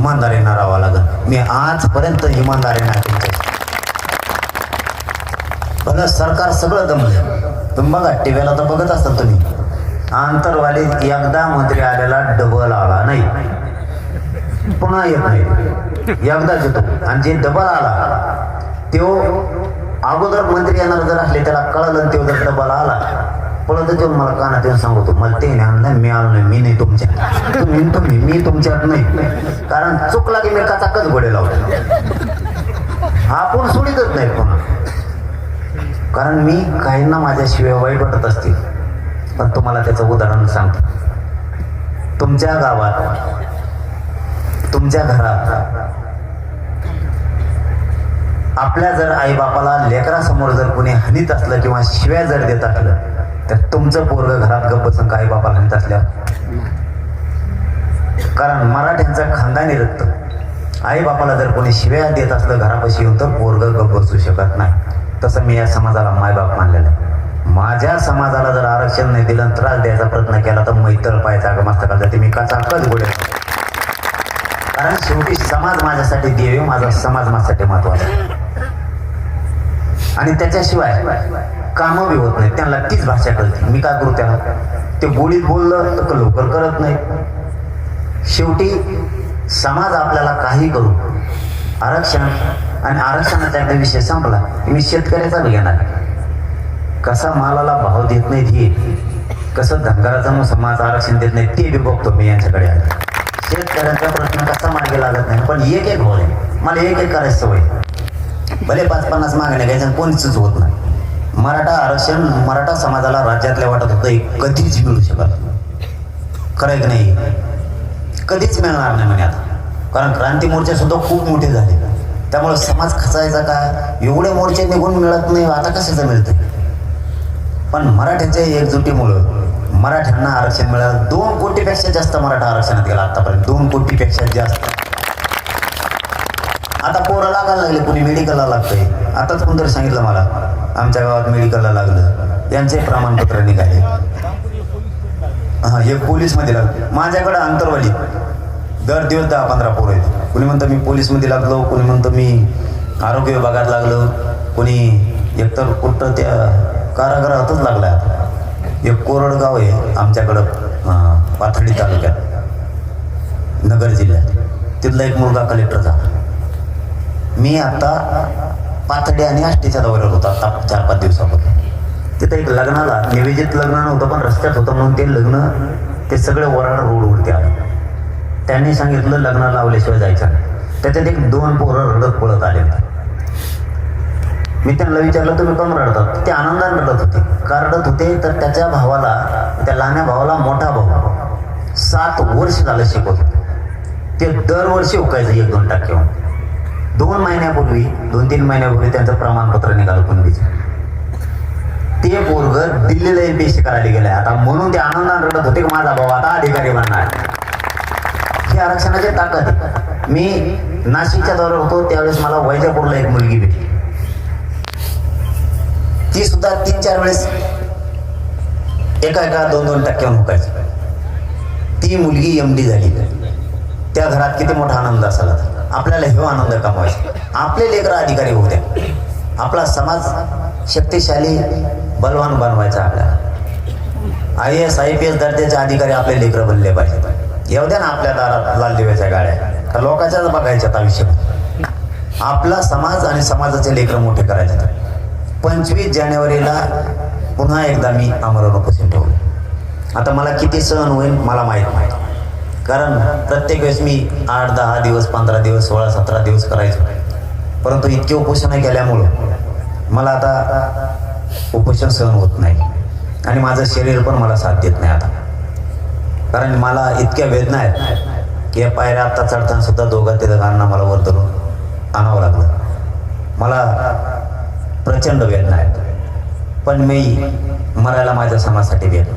इमानदारीनं राहावं लागेल मी आजपर्यंत इमानदारी नाही तुमच्या पण सरकार सगळं दमलं. तुम्ही बघा टी व्हीला तर बघत असाल तुम्ही. आंतरवाली एकदा मंत्री आलेला डबल आला नाही. पुन्हा येत नाही. एकदाच येतो आणि जे डबल आला तो अगोदर मंत्री येणार जर असले त्याला कळलं आणि तो जर डबल आला पळत येऊन मला कानात येऊन सांगतो. मला ते नाही मिळालं मी आलो नाही मी नाही तुमच्या तुम्ही तुम्ही मी तुमच्यात नाही. कारण चुकला की मी काचाकच घोडे लावतो. आपण सोडीतच नाही पण कारण मी काहींना माझ्याशिवाय वाईट वाटत असतील. पण तुम्हाला त्याचं उदाहरण सांगतो. तुमच्या गावात तुमच्या घरात आपल्या जर आईबापाला लेकरासमोर जर कोणी हनीत असलं किंवा शिव्या जर देत असलं तर तुमचं पोरग घरात गप्प बसून काही बापाला म्हणत असल्या कारण मराठ्यांचा खानदानी रक्त आई बापाला जर कोणी शिव्या देत असलं घरापाशी येऊन तर पोरग गप्प बसू शकत नाही. तसं मी या समाजाला मायबाप मानलेलं आहे. माझ्या समाजाला जर आरक्षण नाही दिलं त्रास द्यायचा प्रयत्न केला तर मैत्र पाहायचा का? मस्तकाला जाते मी काचा कच गोडे कारण शेवटी समाज माझ्यासाठी देव माझा समाज माझ्यासाठी महत्त्वाचा आणि त्याच्याशिवाय कामं बी होत नाही. त्यांना तीच भाषा कळते. मी काय करू त्याला ते बोलीत बोललं तर लवकर करत नाही शेवटी समाज आपल्याला काही करू. आरक्षण. आणि आरक्षणाचा एकदा विषय संपला. की मी शेतकऱ्याचा बी घेणार. कसा मालाला भाव देत नाही हे कसं धनगराचा मग समाज आरक्षण देत नाही ते बी बघतो मी यांच्याकडे. शेतकऱ्यांचा प्रश्न कसा मागे लागत नाही. पण एक एक भाव आहे. मला एक एक करायची सवय भले पाच पन्नास मागण्या घ्यायच्या आणि कोणीच होत नाही. मराठा आरक्षण मराठा समाजाला राज्यातल्या वाटत होतं हे कधीच मिळू शकत. खरं की नाही? कधीच मिळणार नाही म्हणे आता. कारण क्रांती मोर्चे सुद्धा खूप मोठे झाले. त्यामुळे समाज खचायचा काय? एवढे मोर्चे निघून मिळत नाही आता कशाचं मिळतं पण मराठ्यांच्या एकजुटीमुळं मराठ्यांना आरक्षण मिळालं. दोन कोटीपेक्षा जास्त मराठा आरक्षणात गेला आतापर्यंत. दोन कोटीपेक्षा जास्त. आता पोरं लागायला लागले कुणी मेडिकलला लागतंय. आताच कोणतरी सांगितलं मला. आमच्या गावात मेडिकलला लागलं. यांचे प्रमाणपत्र निघाले. हा हे पोलीसमध्ये लागलं. माझ्याकडं अंतरवाली. दर दिवस दहा पंधरा पोरं आहेत. कुणी म्हणतं मी पोलीसमध्ये लागलो कुणी म्हणतं मी आरोग्य विभागात लागलो कुणी एकतर कुठं त्या कारागृहातच लागला एक कोरडगाव आहे आमच्याकडं पाथर्डी तालुक्यात नगर जिल्ह्यात. तिथला एक मुलगा कलेक्टर झाला. मी आता पाथर्डी आणि आष्टीच्या दौऱ्यावर होता आता चार पाच दिवसापूर्वी तिथं एक लग्नाला निवेदित लग्न नव्हतं पण रस्त्यात होतं म्हणून ते लग्न ते सगळे वराड रोडवरती आले. त्यांनी सांगितलं लग्न लावल्याशिवाय जायचं त्याच्यात एक दोन पोरं रडत पळत आले होते. मी त्यांना विचारलं तुम्ही कम रडतात ते आनंदाने रडत होते. का रडत होते? तर त्याच्या भावाला त्या लहान्या भावाला मोठा भाऊ. सात वर्ष झालं शिकवत होते. ते दरवर्षी उकायचं एक दोन टक्के दोन महिन्यापूर्वी दोन तीन महिन्यापूर्वी त्यांचं प्रमाणपत्र निघालं कुणबीचं. ते पोरग दिल्लीला एम पी करायला गेलंय. आता म्हणून ते आनंदान रडत होते की माझा भाऊ आता अधिकारी बनणार ही आरक्षणाची ताकद मी नाशिकच्या दौऱ्यावर होतो त्यावेळेस मला वैजापूरला एक मुलगी भेटली. ती सुद्धा तीन चार वेळेस एका एका दोन दोन टक्क्यावर मुकायची ती मुलगी एम डी झाली. त्या घरात किती मोठा आनंद असाला आपल्याला हे आनंद कमवायचा. आपले लेकर अधिकारी होऊ द्या. आपला समाज शक्तिशाली बलवान बनवायचा आपल्याला. I S I P S दर्जाचे अधिकारी आपले लेकरं बनले पाहिजे येऊ द्या ना आपल्या दारात लाल दिव्याच्या गाड्या. तर लोकांच्याच बघायच्यात आयुष्य? आपला समाज आणि समाजाचे लेकर मोठे करायचे. पंचवीस जानेवारीला पुन्हा एकदा मी आमरण उपोषण ठेवलं. आता मला किती सहन होईल मला माहीत नाही. कारण प्रत्येक वेळेस मी आठ दहा दिवस पंधरा दिवस सोळा सतरा दिवस करायचो. परंतु इतके उपोषण केल्यामुळं मला आता उपोषण सहन होत नाही. आणि माझं शरीर पण मला साथ देत नाही आता. कारण मला इतक्या वेदना आहेत की या पायऱ्या आत्ता चढताना सुद्धा दोघा ते दोघांना मला वर धरून आणावं लागलं. मला प्रचंड वेदना आहेत. पण मी मरायला माझ्या समाजासाठी गेलो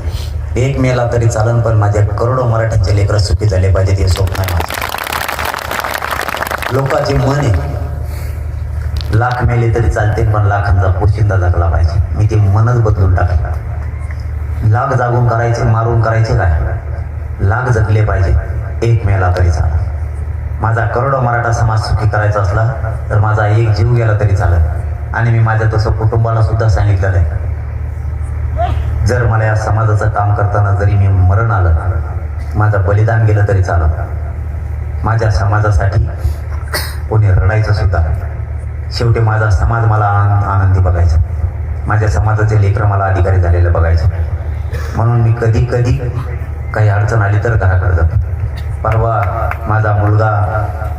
एक मेला तरी चालन पण माझ्या करोडो मराठ्यांचे लेकरं सुखी झाले पाहिजे हे स्वप्न आहे माझं. लोकांचे मन आहे. लाख मेले तरी चालते पण लाखांचा पोशिंदा जगला पाहिजे. मी ते मनच बदलून टाकलं. लाख जागून करायचे मारून करायचे काय? लाख जगले पाहिजे. एक मेला तरी चाला माझा करोडो मराठा समाज सुखी करायचा असला तर माझा एक जीव गेला तरी चालत आणि मी माझ्या तसं कुटुंबाला सुद्धा सांगितलेलं आहे जर मला या समाजाचं काम करताना जरी मी मरण आलं माझं बलिदान गेलं तरी चालत माझ्या समाजासाठी कोणी रडायचं सुद्धा. शेवटी माझा समाज मला आनंद आनंदी बघायचा. माझ्या समाजाचे लेकरं मला अधिकारी झालेलं बघायचं. म्हणून मी कधी कधी काही अडचण आली तर घराकडे जातो. परवा माझा मुलगा